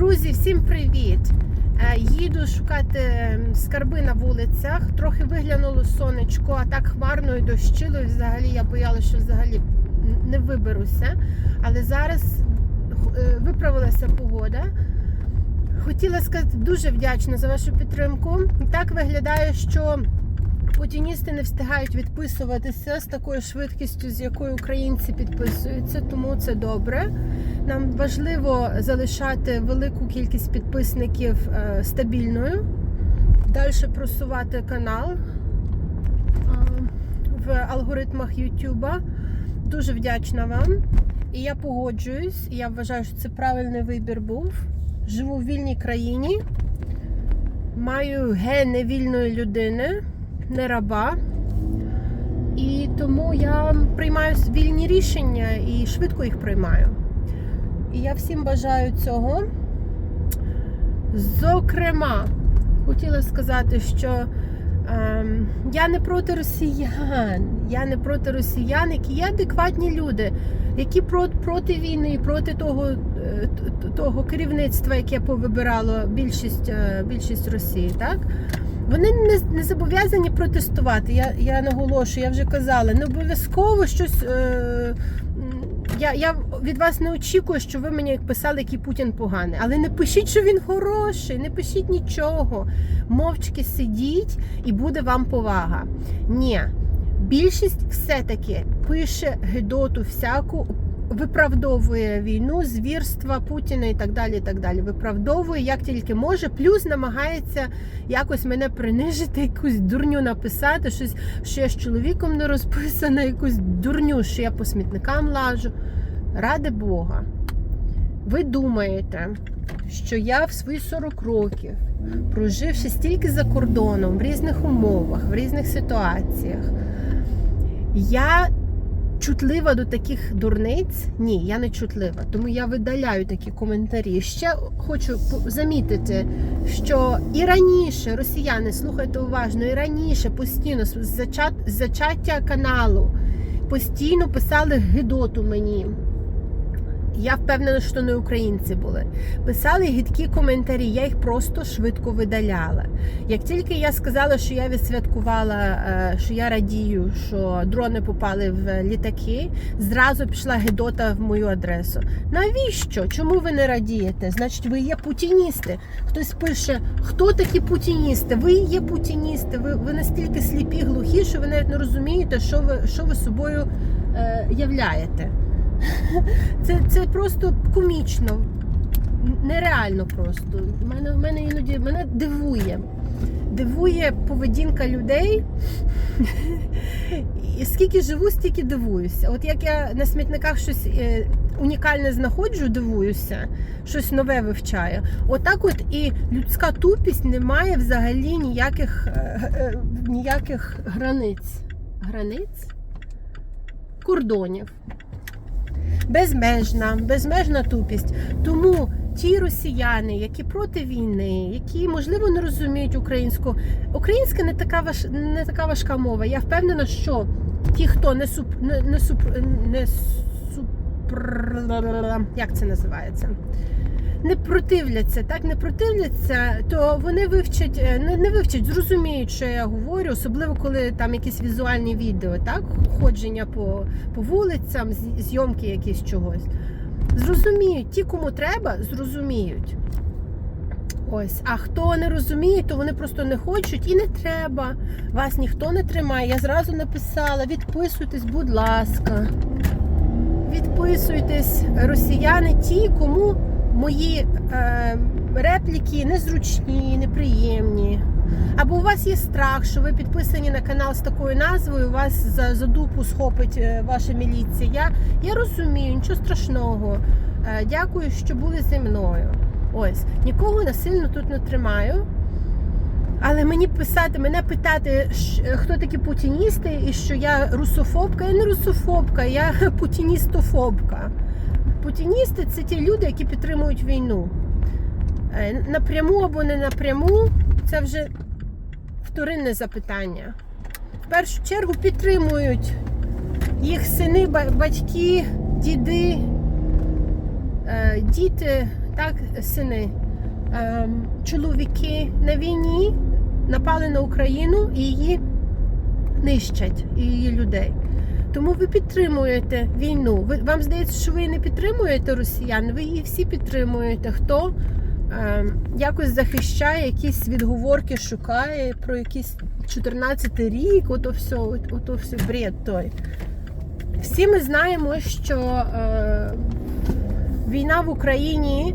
Друзі, всім привіт! Е, Їду шукати ем, скарби на вулицях. Трохи виглянуло сонечко, а так хмарно і дощило. І взагалі я боялася, що взагалі не виберуся. Але зараз е, виправилася погода. Хотіла сказати дуже вдячна за вашу підтримку. Так виглядає, що путіністи не встигають відписуватися з такою швидкістю, з якою українці підписуються, тому це добре. Нам важливо залишати велику кількість підписників е, стабільною, далі просувати канал е, в алгоритмах Ютуба. Дуже вдячна вам. І я погоджуюсь, я вважаю, що це правильний вибір був. Живу в вільній країні, маю ген вільної людини, не раба. І тому я приймаю вільні рішення і швидко їх приймаю. І я всім бажаю цього. Зокрема, хотіла сказати, що ем, я не проти росіян. Я не проти росіян, які є адекватні люди, які проти війни, проти того, е, того керівництва, яке повибирало більшість, е, більшість Росії. Так? Вони не, не зобов'язані протестувати. Я, я наголошую, я вже казала, не обов'язково щось. Е, я, я від вас не очікую, що ви мені писали, який Путін поганий. Але не пишіть, що він хороший, не пишіть нічого. Мовчки сидіть і буде вам повага. Ні, більшість все-таки пише гидоту всяку, виправдовує війну, звірства Путіна і так далі. і так далі. Виправдовує як тільки може, плюс намагається якось мене принижити, якусь дурню написати, щось, що я з чоловіком не розписана, якусь дурню, що я по смітникам лажу. Ради Бога. Ви думаєте, що я в свої 40 років, проживши стільки за кордоном, в різних умовах, в різних ситуаціях, я чутлива до таких дурниць? Ні, я не чутлива. Тому я видаляю такі коментарі. Ще хочу замітити, що і раніше росіяни, слухайте уважно, і раніше постійно з зачаття каналу постійно писали гидоту мені. Я впевнена, що не українці були. Писали гідкі коментарі, я їх просто швидко видаляла. Як тільки я сказала, що я відсвяткувала, е, що я радію, що дрони попали в літаки, зразу пішла гидота в мою адресу. Навіщо? Чому ви не радієте? Значить, ви є путіністи. Хтось пише, хто такі путіністи? Ви є путіністи. Ви, ви настільки сліпі, глухі, що ви навіть не розумієте, що ви, що ви собою е, являєте. Це, це просто комічно, нереально просто. Мене, мене іноді мене дивує. Дивує поведінка людей. І скільки живу, стільки дивуюся. От як я на смітниках щось е, унікальне знаходжу, дивуюся, щось нове вивчаю. Отак от і людська тупість не має взагалі ніяких, е, е, ніяких границь. Границь? Кордонів безмежна, безмежна тупість. Тому ті росіяни, які проти війни, які можливо не розуміють українську, українська не така важ, не така важка мова. Я впевнена, що ті, хто не суп, не, не суп, не суп як це називається? Не противляться, так не противляться, то вони вивчать, е, не, не вивчать, зрозуміють, що я говорю, особливо коли там якісь візуальні відео, так, ходження по, по вулицям, зйомки якісь чогось. Зрозуміють, ті, кому треба, зрозуміють. Ось, а хто не розуміє, то вони просто не хочуть і не треба. Вас ніхто не тримає. Я зразу написала: відписуйтесь, будь ласка. Відписуйтесь, росіяни, ті, кому мої е, репліки незручні, неприємні. Або у вас є страх, що ви підписані на канал з такою назвою, вас за, за дупу схопить е, ваша міліція. Я, я розумію, нічого страшного. Е, дякую, що були зі мною. Ось, нікого насильно тут не тримаю. Але мені писати, мене питати, хто такі путіністи, і що я русофобка. Я не русофобка, я путіністофобка. Путіністи це ті люди, які підтримують війну. Е, Напряму або не напряму, це вже вторинне запитання. В першу чергу підтримують їх сини, батьки, діди, е, діти, так, сини, ем, чоловіки на війні напали на Україну і її нищать, і її людей. Тому ви підтримуєте війну. Ви, вам здається, що ви не підтримуєте росіян, ви її всі підтримуєте. Хто ем, якось захищає, якісь відговорки шукає про якийсь 14 рік, ото все, ото все бред той. Всі ми знаємо, що е, війна в Україні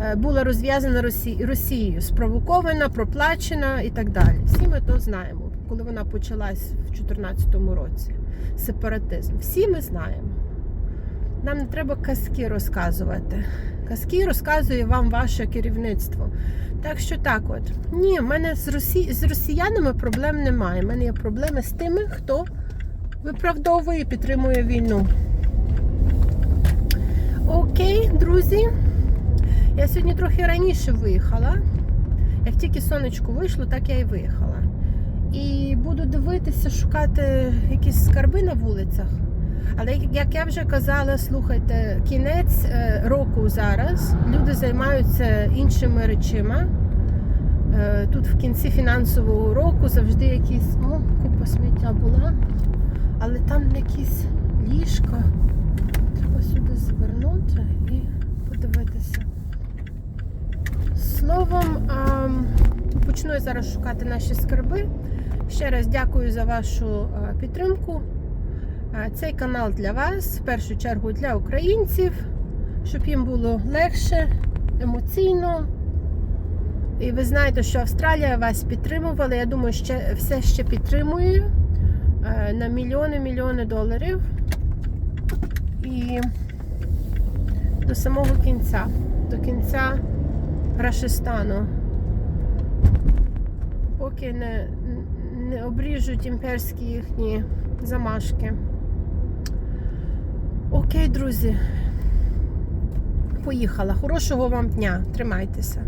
е, була розв'язана Росі... Росією, спровокована, проплачена і так далі. Всі ми то знаємо, коли вона почалась в 2014 році. Сепаратизм. Всі ми знаємо. Нам не треба казки розказувати. Казки розказує вам ваше керівництво. Так що так от. Ні, в мене з, Росі... з росіянами проблем немає. У мене є проблеми з тими, хто виправдовує і підтримує війну. Окей, друзі. Я сьогодні трохи раніше виїхала. Як тільки сонечко вийшло, так я і виїхала. І буду дивитися, шукати якісь скарби на вулицях. Але як я вже казала, слухайте, кінець е, року зараз люди займаються іншими речима. Е, Тут в кінці фінансового року завжди якісь о, купа сміття була, але там якісь ліжка. Треба сюди звернути і подивитися. Словом, ем, почну я зараз шукати наші скарби. Ще раз дякую за вашу е, підтримку. Е, Цей канал для вас, в першу чергу для українців, щоб їм було легше, емоційно. І ви знаєте, що Австралія вас підтримувала. Я думаю, ще, все ще підтримує е, на мільйони мільйони доларів. І до самого кінця, до кінця Рашистану. Поки не, не обріжуть імперські їхні замашки. Окей, друзі. Поїхала. Хорошого вам дня. Тримайтеся.